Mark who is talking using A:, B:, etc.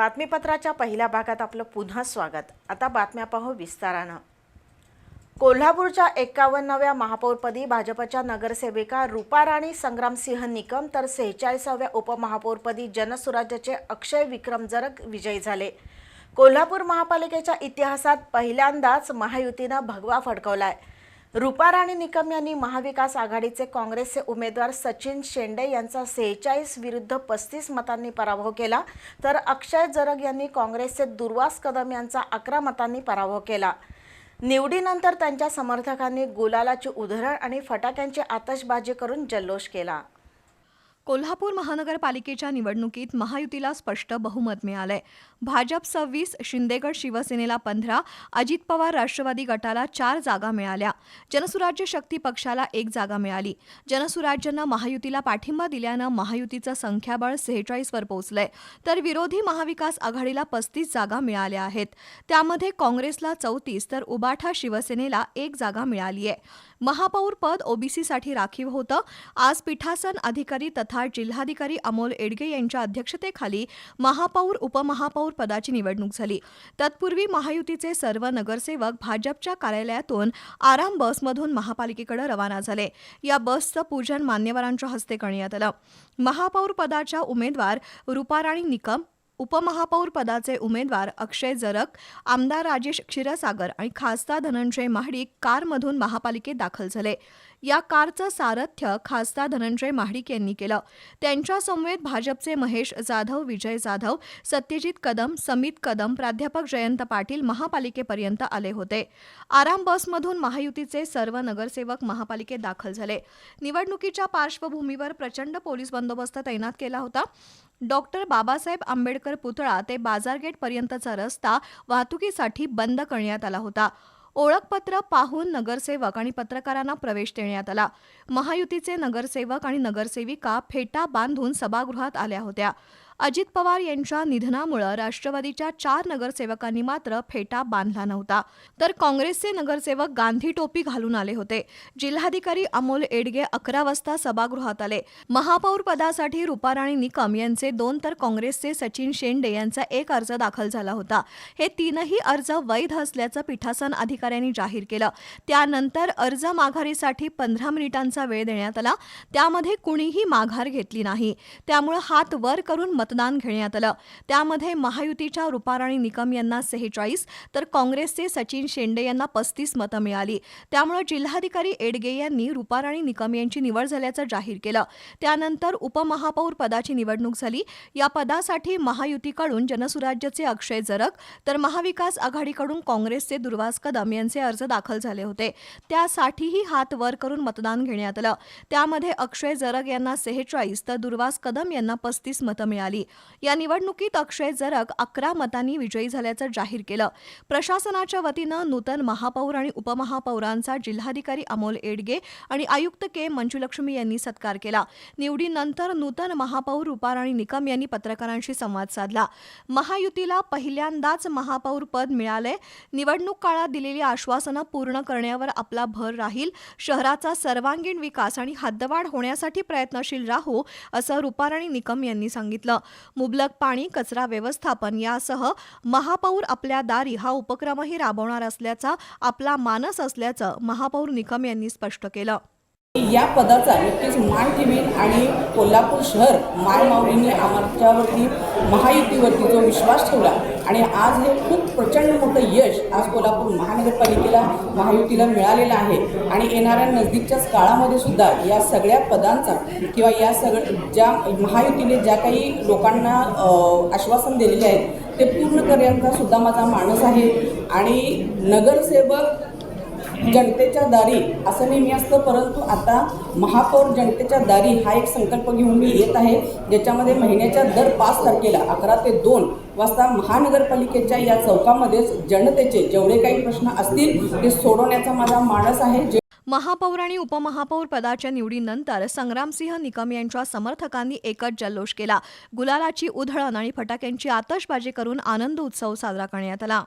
A: बातमीपत्राच्या पहिल्या भागात आपलं पुन्हा स्वागत. आता बातम्या पाहू विस्तारानं. कोल्हापूरच्या एक्कावन्नाव्या महापौरपदी भाजपच्या नगरसेविका रुपाराणी संग्रामसिंह निकम तर सेहेचाळीसाव्या उपमहापौरपदी जनसुराज्याचे अक्षय विक्रम जरग विजयी झाले. कोल्हापूर महापालिकेच्या इतिहासात पहिल्यांदाच महायुतीनं भगवा फडकवलाय. रुपाराणी निकम यांनी महाविकास आघाडीचे काँग्रेसचे उमेदवार सचिन शेंडे यांचा सेहेचाळीस विरुद्ध पस्तीस मतांनी पराभव केला. तर अक्षय जरग यांनी काँग्रेसचे दुर्वास कदम यांचा अकरा मतांनी पराभव केला. निवडीनंतर त्यांच्या समर्थकांनी गुलालाची उधळण आणि फटाक्यांची आतषबाजी करून जल्लोष केला.
B: कोल्हापूर महानगरपालिकेच्या निवडणुकीत महायुतीला स्पष्ट बहुमत मिळालंय. भाजप सव्वीस शिंदेगड शिवसेनेला पंधरा अजित पवार राष्ट्रवादी गटाला चार जागा मिळाल्या. जनसुराज्य शक्ती पक्षाला एक जागा मिळाली. जनसुराज्यानं महायुतीला पाठिंबा दिल्यानं महायुतीचं संख्याबळ सेहेचाळीसवर पोहोचलंय. तर विरोधी महाविकास आघाडीला पस्तीस जागा मिळाल्या आहेत. त्यामध्ये काँग्रेसला चौतीस तर उबाठा शिवसेनेला एक जागा मिळाली आहे महापौर पद ओबीसीसाठी राखीव होतं. आज पीठासन अधिकारी तथा जिल्हाधिकारी अमोल एडगे यांच्या अध्यक्षतेखाली महापौर उपमहापौर पदाची निवडणूक झाली. तत्पूर्वी महायुतीचे सर्व नगरसेवक भाजपच्या कार्यालयातून आराम बसमधून महापालिकेकडे रवाना झाले. या बसचं पूजन मान्यवरांच्या हस्ते करण्यात आलं. महापौर पदाच्या उमेदवार रुपाराणी निकम उपमहापौर पदाचे उमेदवार अक्षय जरक आमदार राजेश क्षीरसागर आणि खासदार धनंजय महाडिक कारमधून महापालिकेत दाखल झाले. या कारचं सारथ्य खासदार धनंजय महाडिक यांनी केलं. त्यांच्या समवेत भाजपचे महेश जाधव विजय जाधव सत्यजित कदम समित कदम प्राध्यापक जयंत पाटील महापालिकेपर्यंत आले होते. आराम बसमधून महायुतीचे सर्व नगरसेवक महापालिकेत दाखल झाले. निवडणुकीच्या पार्श्वभूमीवर प्रचंड पोलीस बंदोबस्त तैनात केला होता. डॉक्टर बाबासाहेब आंबेडकर पुतळा ते बाजारगेटपर्यंतचा रस्ता वाहतुकीसाठी बंद करण्यात आला होता. ओळखपत्र पाहून नगरसेवक आणि पत्रकारांना प्रवेश देण्यात आला. महायुतीचे नगरसेवक आणि नगरसेविका फेटा बांधून सभागृहात आल्या होत्या. अजित पवार यांच्या निधनामुळे राष्ट्रवादीच्या चार नगरसेवकांनी मात्र फेटा बांधला नव्हता. तर काँग्रेसचे नगरसेवक गांधी टोपी घालून आले होते. जिल्हाधिकारी अमोल एडगे अकरा वाजता सभागृहात आले. महापौर पदासाठी रुपाराणी निकम यांचे दोन तर काँग्रेसचे सचिन शेंडे यांचा एक अर्ज दाखल झाला होता. हे तीनही अर्ज वैध असल्याचं पीठासन अधिकाऱ्यांनी जाहीर केलं. त्यानंतर अर्ज माघारीसाठी पंधरा मिनिटांचा वेळ देण्यात आला. त्यामध्ये कुणीही माघार घेतली नाही. त्यामुळे हात वर करून मत मतदान घेण्यात आलं. त्यामध्ये महायुतीच्या रुपाराणी निकम यांना सेहेचाळीस तर काँग्रेसचे सचिन शेंडे यांना पस्तीस मतं मिळाली. त्यामुळे जिल्हाधिकारी एडगे यांनी रुपाराणी निकम यांची निवड झाल्याचं जाहीर केलं. त्यानंतर उपमहापौर पदाची निवडणूक झाली. या पदासाठी महायुतीकडून जनसुराज्याचे अक्षय जरग तर महाविकास आघाडीकडून काँग्रेसचे दुर्वास कदम यांचे अर्ज दाखल झाले होते. त्यासाठीही हात वर करून मतदान घेण्यात आलं. त्यामध्ये अक्षय जरग यांना सेहेचाळीस तर दुर्वास कदम यांना पस्तीस मतं मिळाली. या निवडणुकीत अक्षय जरग अकरा मतांनी विजयी झाल्याचं जाहीर केलं. प्रशासनाच्या वतीनं नूतन महापौर आणि उपमहापौरांचा जिल्हाधिकारी अमोल एडगे आणि आयुक्त के मंजुलक्ष्मी यांनी सत्कार केला. निवडीनंतर नूतन महापौर रुपाराणी निकम यांनी पत्रकारांशी संवाद साधला. महायुतीला पहिल्यांदाच महापौर पद मिळालंय. निवडणूक काळात दिलेली आश्वासनं पूर्ण करण्यावर आपला भर राहील. शहराचा सर्वांगीण विकास आणि हद्दवाढ होण्यासाठी प्रयत्नशील राहू असं रुपाराणी निकम यांनी सांगितलं. मुबलक पाणी कचरा व्यवस्थापन यासह महापौर आपल्या दारी हा उपक्रमही राबवणार असल्याचा आपला मानस असल्याचं महापौर निकम यांनी स्पष्ट केलं.
C: या पदाचा नक्कीच मान ठेवीन आणि कोल्हापूर शहर मायमाऊलीने आमच्यावरती महायुतीवरती जो विश्वास ठेवला आणि आज हे खूप प्रचंड मोठं यश आज कोल्हापूर महानगरपालिकेला महायुतीला मिळालेलं आहे. आणि येणाऱ्या नजदीकच्याच काळामध्ये सुद्धा या सगळ्या पदांचा किंवा या सगळ्या ज्या महायुतीने ज्या काही लोकांना आश्वासन दिलेले आहेत ते पूर्ण करण्याचा सुद्धा माझा मानस आहे. आणि नगरसेवक जनतेच्या दारी असं नेहमी असतं परंतु आता महापौर जनतेच्या दारी हा एक संकल्प घेऊन मी येत आहे ज्याच्यामध्ये महिन्याच्या दर पाच तारखेला अकरा ते दोन वाजता महानगरपालिकेच्या या चौकामध्येच जनतेचे जेवढे काही प्रश्न असतील ते सोडवण्याचा माझा मानस आहे. जे
B: महापौर आणि उपमहापौर पदाच्या निवडीनंतर संग्रामसिंह निकम यांच्या समर्थकांनी एकच जल्लोष केला. गुलालाची उधळण आणि फटाक्यांची आतषबाजी करून आनंद उत्सव साजरा करण्यात आला.